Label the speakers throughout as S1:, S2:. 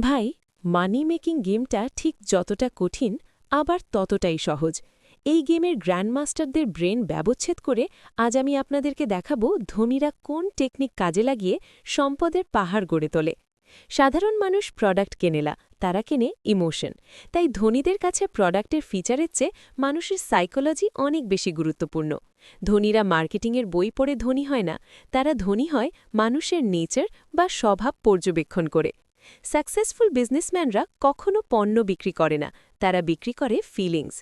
S1: ভাই মানি মেকিং গেমটা ঠিক যতটা কঠিন, আবার ততটাই সহজ। এই গেমের গ্র্যান্ডমাস্টারদের ব্রেন ব্যবচ্ছেদ করে আজ আমি আপনাদেরকে দেখাবো ধনীরা কোন টেকনিক কাজে লাগিয়ে সম্পদের পাহাড় গড়ে তোলে। সাধারণ মানুষ প্রোডাক্ট কেনেলা তারা কেনে ইমোশন তাই ধনীদের কাছে প্রোডাক্টের ফিচারের চেয়ে মানুষের সাইকোলজি অনেক বেশি গুরুত্বপূর্ণ। ধনীরা মার্কেটিংয়ের বই পড়ে ধনী হয় না, তারা ধনী হয় মানুষের নেচার বা স্বভাব পর্যবেক্ষণ করে। সাকসেসফুল বিজনেসম্যানরা কখনো পণ্য বিক্রি করে না, তারা বিক্রি করে ফিলিংস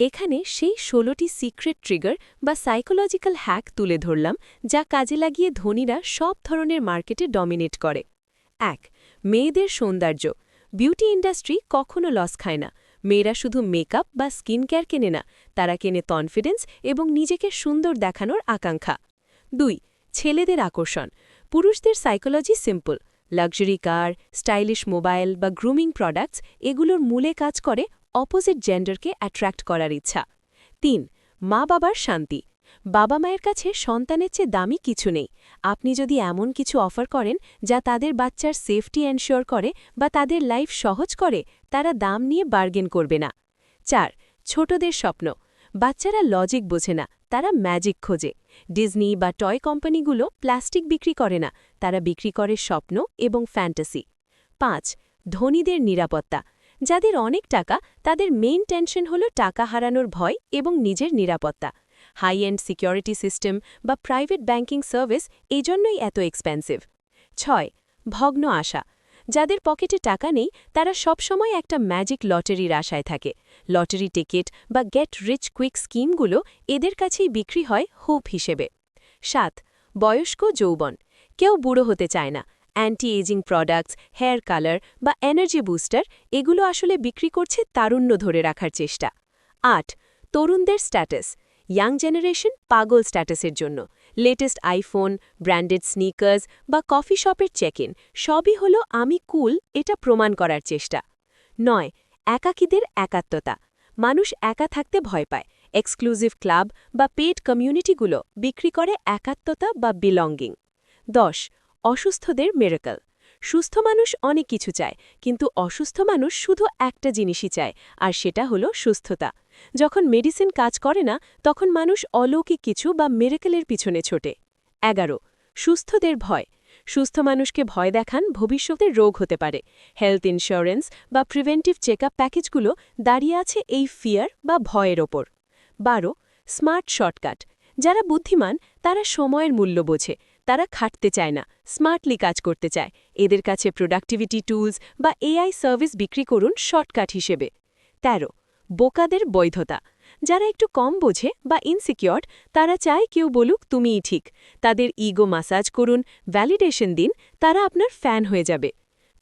S1: এখানে সেই ষোলোটি সিক্রেট ট্রিগার বা সাইকোলজিক্যাল হ্যাক তুলে ধরলাম, যা কাজে লাগিয়ে ধনীরা সব ধরনের মার্কেটে ডমিনেট করে। এক, মেয়েদের সৌন্দর্য। বিউটি ইন্ডাস্ট্রি কখনো লস খায় না। মেয়েরা শুধু মেকআপ বা স্কিন কেয়ার কেনে না, তারা কেনে কনফিডেন্স এবং নিজেকে সুন্দর দেখানোর আকাঙ্ক্ষা। দুই, ছেলেদের আকর্ষণ। পুরুষদের psychology simple luxury car stylish mobile বা গ্রুমিং প্রোডাক্টস এগুলোর মূলে কাজ করে অপোজিট জেন্ডারকে অ্যাট্রাক্ট করার ইচ্ছা। তিন, মা বাবার শান্তি। বাবা মায়ের কাছে সন্তানের চেয়ে দামি কিছু নেই। আপনি যদি এমন কিছু অফার করেন যা তাদের বাচ্চার সেফটি এনশিওর করে বা তাদের লাইফ সহজ করে, তারা দাম নিয়ে বার্গেন করবে না। চার, ছোটদের স্বপ্ন। বাচ্চারা লজিক বোঝে না, তারা ম্যাজিক খোঁজে। ডিজনি বা টয় কোম্পানিগুলো প্লাস্টিক বিক্রি করে না, তারা বিক্রি করে স্বপ্ন এবং ফ্যান্টাসি। পাঁচ, ধনীদের নিরাপত্তা। যাদের অনেক টাকা, তাদের মেইন টেনশন হল টাকা হারানোর ভয় এবং নিজের নিরাপত্তা। হাই এন্ড সিকিউরিটি সিস্টেম বা প্রাইভেট ব্যাংকিং সার্ভিস এই জন্যই এত এক্সপেন্সিভ। ছয়, ভগ্ন আশা। যাদের পকেটে টাকা নেই, তারা সবসময় একটা ম্যাজিক লটারির আশায় থাকে। লটারি টিকিট বা গেট রিচ কুইক স্কিমগুলো এদের কাছেই বিক্রি হয় হোপ হিসেবে। সাত, বয়স্ক যৌবন। কেউ বুড়ো হতে চায় না। Anti ageing products, hair colour বা এনার্জি বুস্টার এগুলো আসলে বিক্রি করছে তারুণ্য ধরে রাখার চেষ্টা। আট, তরুণদের স্ট্যাটাস। ইয়াং জেনারেশন পাগল স্ট্যাটাসের জন্য। লেটেস্ট আইফোন ব্র্যান্ডেড স্নিকার্স বা কফি শপের চেক ইন সবই হলো আমি কুল এটা প্রমাণ করার চেষ্টা। নয়, একাকীদের একাত্মতা। মানুষ একা থাকতে ভয় পায়। এক্সক্লুসিভ ক্লাব বা পেড কমিউনিটিগুলো বিক্রি করে একাত্মতা বা বিলঙ্গিং দশ, অসুস্থদের মেরেকল সুস্থ মানুষ অনেক কিছু চায়, কিন্তু অসুস্থ মানুষ শুধু একটা জিনিসই চায়, আর সেটা হলো সুস্থতা। যখন মেডিসিন কাজ করে না, তখন মানুষ অলৌকিক কিছু বা মেরেকেলের পিছনে ছোটে। এগারো, সুস্থদের ভয়। সুস্থ মানুষকে ভয় দেখান ভবিষ্যতে রোগ হতে পারে। হেলথ ইন্স্যুরেন্স বা প্রিভেন্টিভ চেকআপ প্যাকেজগুলো দাঁড়িয়ে আছে এই ফিয়ার বা ভয়ের ওপর। বারো স্মার্ট শর্টকাট যারা বুদ্ধিমান, তারা সময়ের মূল্য বোঝে। তারা খাটতে চায় না স্মার্টলি কাজ করতে চায়। এদের কাছে প্রোডাক্টিভিটি টুলস বা এআই সার্ভিস বিক্রি করুন শর্টকাট হিসেবে। ১৩ বোকাদের বৈধতা। যারা একটু কম বোঝে বা ইনসিকিওর তারা চায় কেউ বলুক, তুমিই ঠিক। তাদের ইগো মাসাজ করুন ভ্যালিডেশন দিন, তারা আপনার ফ্যান হয়ে যাবে।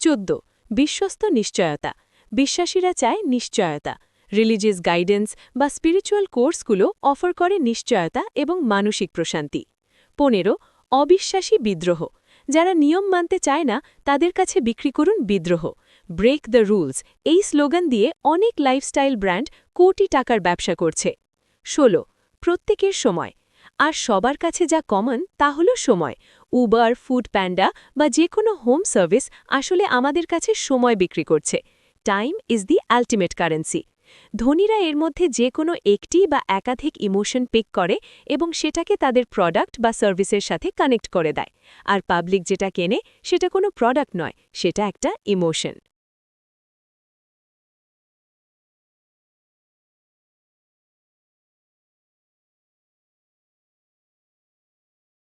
S1: চোদ্দ, বিশ্বস্ত নিশ্চয়তা। বিশ্বাসীরা চায় নিশ্চয়তা। রিলিজিয়াস গাইডেন্স বা স্পিরিচুয়াল কোর্সগুলো অফার করে নিশ্চয়তা এবং মানসিক প্রশান্তি। পনেরো অবিশ্বাসী বিদ্রোহ। যারা নিয়ম মানতে চায় না, তাদের কাছে বিক্রি করুন বিদ্রোহ। ব্রেক দ্য রুলস এই স্লোগান দিয়ে অনেক লাইফস্টাইল ব্র্যান্ড কোটি টাকার ব্যবসা করছে। ১৬ প্রত্যেকের সময়। আর সবার কাছে যা কমন তা হল সময়। উবার ফুড প্যান্ডা বা যে কোনো হোম সার্ভিস আসলে আমাদের কাছে সময় বিক্রি করছে। Time is the ultimate currency ধনীরা এর মধ্যে যে কোনো একটি বা একাধিক ইমোশন পিক করে এবং সেটাকে তাদের প্রোডাক্ট বা সার্ভিসের সাথে কানেক্ট করে দেয়। আর পাবলিক যেটা কেনে, সেটা কোনো প্রোডাক্ট নয়, সেটা একটা ইমোশন।